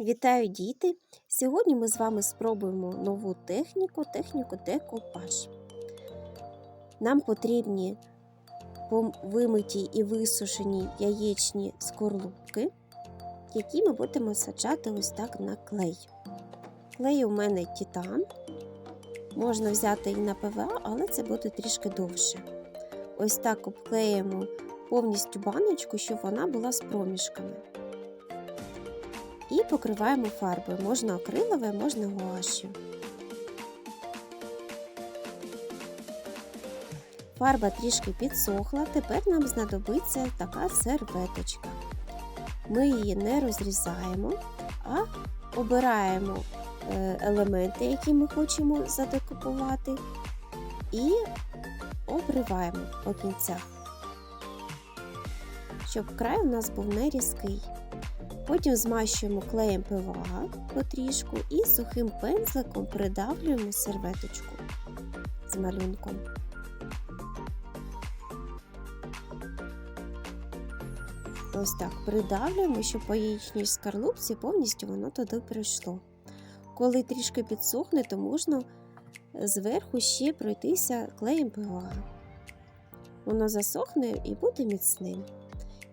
Вітаю діти! Сьогодні ми з вами спробуємо нову техніку, техніку декупаж. Нам потрібні вимиті і висушені яєчні скорлупки, які ми будемо саджати ось так на клей. Клей у мене титан. Можна взяти і на ПВА, але це буде трішки довше. Ось так обклеїмо повністю баночку, щоб вона була з проміжками. І покриваємо фарбою. Можна акриловою, можна гуашю. Фарба трішки підсохла, тепер нам знадобиться така серветочка. Ми її не розрізаємо, а обираємо е, елементи, які ми хочемо задекупувати, і обриваємо по кінцях, щоб край у нас був не різкий. Потім змащуємо клеєм ПВА потрішку і сухим пензликом придавлюємо серветочку з малюнком. Ось так придавлюємо, щоб по яєчній скарлупці повністю воно туди прийшло. Коли трішки підсохне, то можна зверху ще пройтися клеєм ПВА. Воно засохне і буде міцним.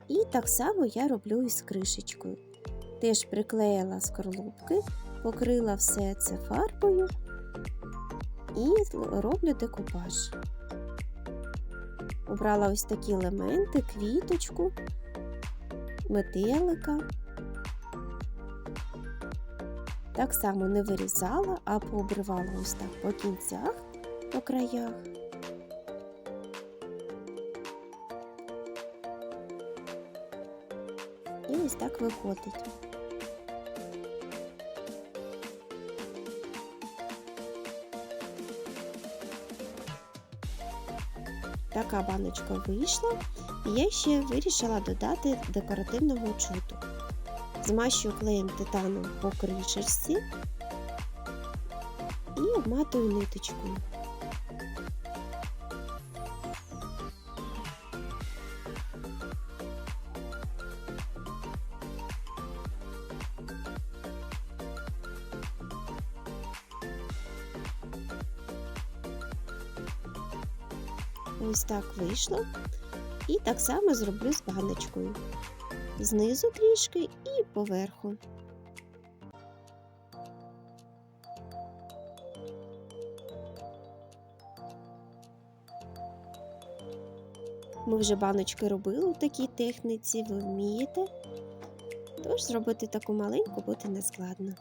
І так само я роблю із кришечкою. Теж приклеїла скорлупки, покрила все це фарбою і роблю декупаж. Обрала ось такі елементи, квіточку, метелика. Так само не вирізала, а пообривала ось так по кінцях, по краях. Ось так виходить. Така баночка вийшла, і я ще вирішила додати декоративного чуту. Змащую клеєм титаном по кришечці і обматую ниточкою. Ось так вийшло. І так само зроблю з баночкою. Знизу трішки і поверху. Ми вже баночки робили у такій техніці, ви вмієте. Тож зробити таку маленьку буде нескладно.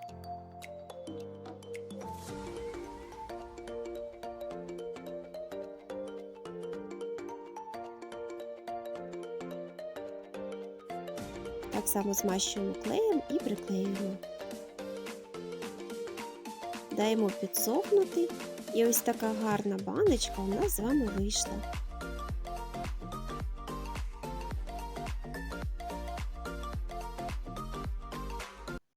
Так само змащуємо клеєм і приклеюємо. Даємо підсохнути, і ось така гарна баночка у нас з вами вийшла.